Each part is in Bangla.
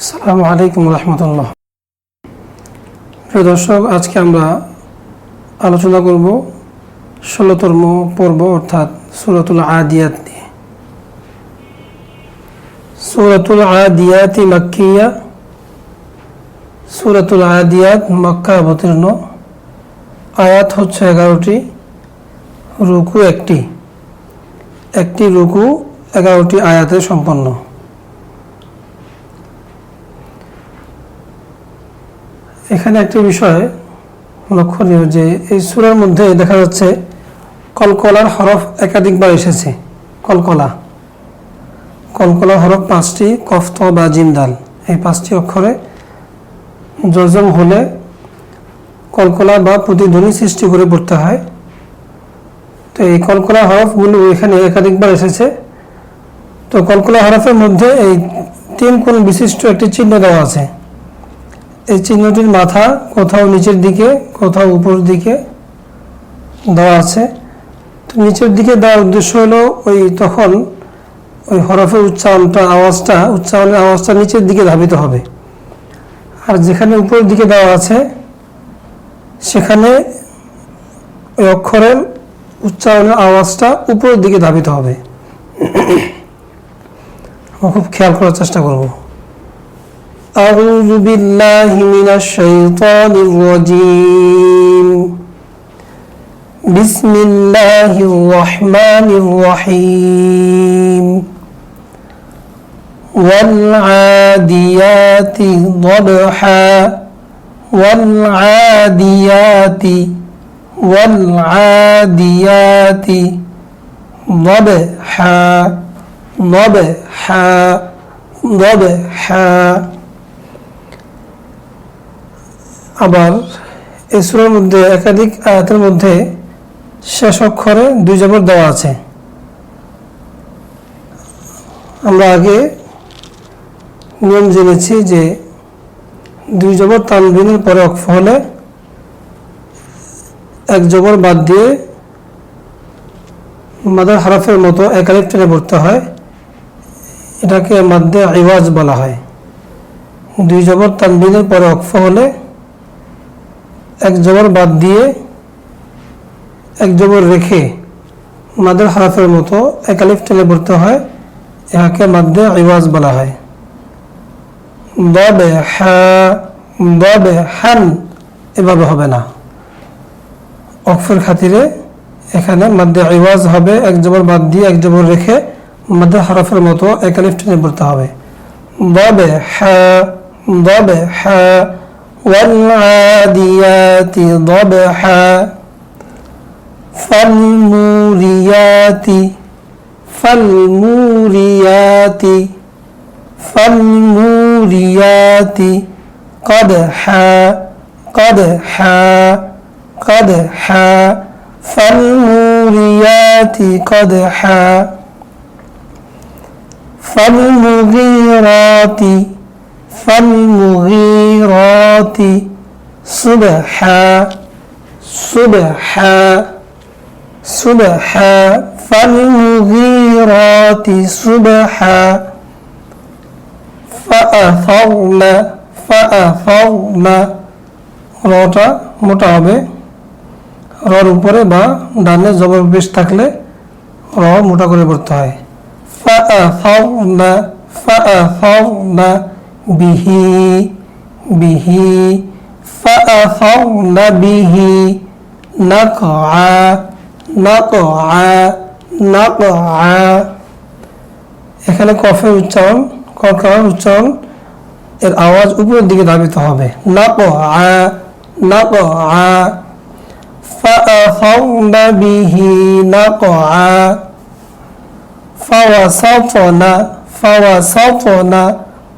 আসসালামু আলাইকুম রহমতুল্লাহ। প্রিয় দর্শক, আজকে আমরা আলোচনা করব ষোলোতম পর্ব, অর্থাৎ সুরতুল আদিয়াত নিয়ে। সুরতুল আদিয়াতি মাক্কিয়া, সুরতুল আদিয়াত মক্কা অবতীর্ণ। আয়াত হচ্ছে এগারোটি, রুকু একটি। একটি রুকু এগারোটি আয়াতে সম্পন্ন। এখানে একটি বিষয় লক্ষণীয় যে এই সুরার মধ্যে দেখা যাচ্ছে, কলকলার হরফ একাধিকবার এসেছে। কলকলা। কলকলা হরফ পাঁচটি কফত বা জিন্দাল এই পাঁচটি অক্ষরে জজম হলে কলকলা বা প্রতিধ্বনি সৃষ্টি করে পড়তে হয়। তো এই কলকলা হরফগুলো এখানে একাধিকবার এসেছে। তো কলকলা হরফের মধ্যে এই তিন কোণ বিশিষ্ট একটি চিহ্ন দেওয়া আছে। এই চিহ্নটির মাথা কোথাও নিচের দিকে, কোথাও উপর দিকে দেওয়া আছে। তো নিচের দিকে দেওয়ার উদ্দেশ্য হলো ওই তখন ওই হরফের উচ্চারণটা, আওয়াজটা, উচ্চারণের আওয়াজটা নিচের দিকে ধাবিত হবে। আর যেখানে উপরের দিকে দেওয়া আছে, সেখানে ওই অক্ষরের উচ্চারণের আওয়াজটা উপরের দিকে ধাবিত হবে। আমরা খুব খেয়াল করার চেষ্টা করব। أعوذ بالله من الشيطان الرجيم. بسم الله الرحمن الرحيم. والعاديات ضبحا والعاديات والعاديات ضبحا ضبحا ضبحا. আবার এই সুরের মধ্যে একাধিক আয়াতের মধ্যে শেষ অক্ষরে দুই জবর দেওয়া আছে। আমরা আগে নিয়ম জেনেছি যে দুই জবর তানবিনের পরে অক্ষ হলে এক জবর বাদ দিয়ে মাদার হারাফের মতো একাধিক টেনে পড়তে হয়। এটাকে মাদ্দে আইওয়াজ বলা হয়। দুই জবর তানবিনের পরে অক্ষ হলে এক জবর বাদ দিয়ে, এক জবর রেখে মাদের হারাফের মতো একালিফ টেনে পড়তে হয় ইহাকে মাদ্দে আইওয়াজ বলা হয়। দবে হা, দবে হান এভাবে হবে না। অক্ষর খাতিরে এখানে মাদ্দে আইওয়াজ হবে, এক জবর বাদ দিয়ে এক জবর রেখে মাদ্দে হারাফের মতো একালিফ টেনে পড়তে হবে। দবে হা দবে হা والعاديات ضبحا فالموريات فالموريات فالموريات قدحا قدحا قدحا فالموريات قدحا فالمغيرات فالمغيرات صبحا صبحا صبحا فالمغيرات صبحا فأثرن فأثرن রটা মোটা হবে রর উপরে বা ডানে জবর বেশ থাকলে র মোটা করে পড়তে হয় فأثرن فأثرن به به فأثرن به نقعا نقعا نقعا এখানে কফের উচ্চারণ কফের উচ্চারণ এর আওয়াজ উপরের দিকে ধাবিত হবে نقعا نقعا فأثرن به نقعا فوسطنا فوسطنا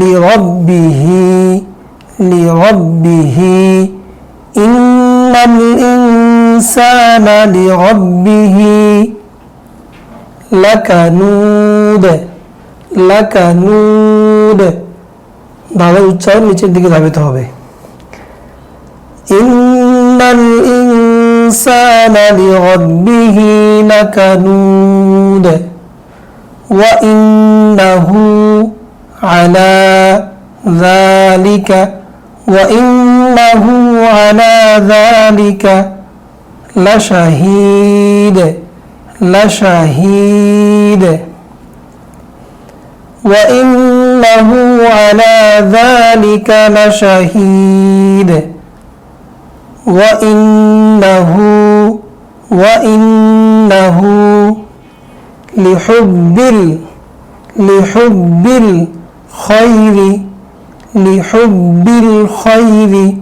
লিরব্বিহি লিরব্বিহি ইন্নাল ইনসানা লিরব্বিহি লাকানুদ লাকানুদ ধারার উচ্চারণ নিচের দিকে ধাবিত হবে। ইন্নাল ইনসানা লিরব্বিহি লাকানুদ ওয়া ইন্নাহু على ذلك وإنه على ذلك لشهيد لشهيد. وإنه على ذلك لشهيد. وإنه وإنه لحب لحب الخير لحب الخير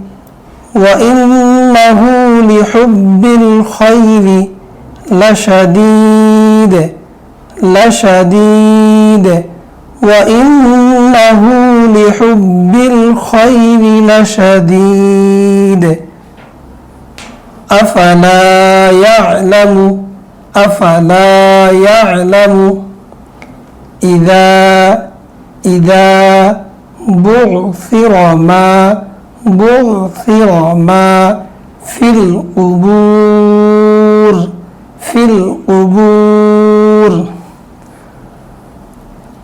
وإنه لحب الخير لشديد لشديد. وإنه لحب الخير لشديد. أفلا يعلم أفلا يعلم إذا إذا بعثر ما بعثر ما في القبور في القبور.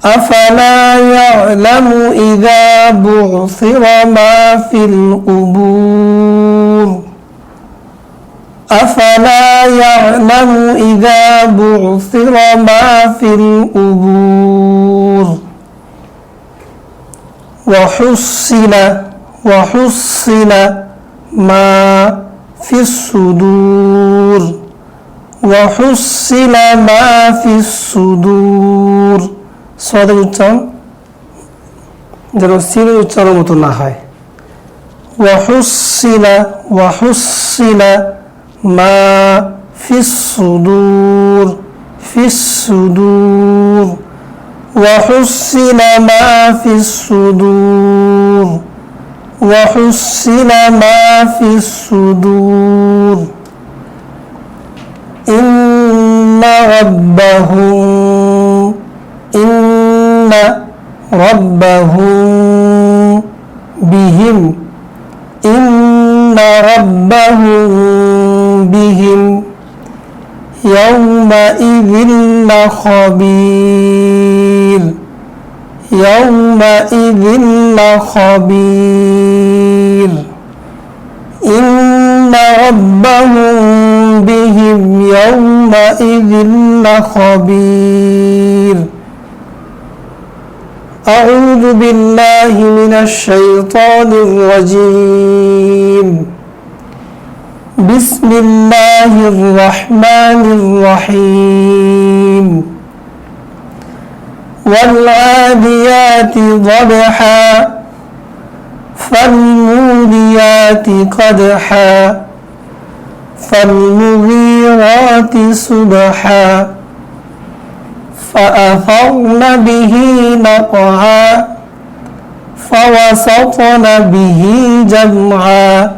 أفلا يعلم إذا بعثر ما في القبور؟ أفلا يعلم إذا بعثر ما في القبور؟ وحصل وحصل ما في الصدور وحصل ما في الصدور সদের উচ্চারণ যেন সিনের উচ্চারণ মতো না হয় وحصل وحصل ما في الصدور في الصدور وحصل ما في الصدور. وحصل ما في الصدور. إن ربهم إن ربهم بهم. إن ربهم بهم يومئذ لخبير يومئذ لخبير إن ربهم بهم يومئذ لخبير أعوذ بالله من الشيطان الرجيم بسم الله الرحمن الرحيم. والعاديات ضبحا فالموليات قدحا فالمغيرات صبحا فأثرن به نقعا فوسطن به جمعا.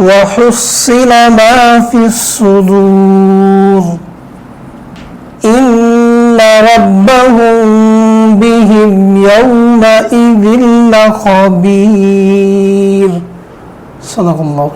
وحصل ما في الصدور. إن ربهم بهم يومئذ لخبير. صدق الله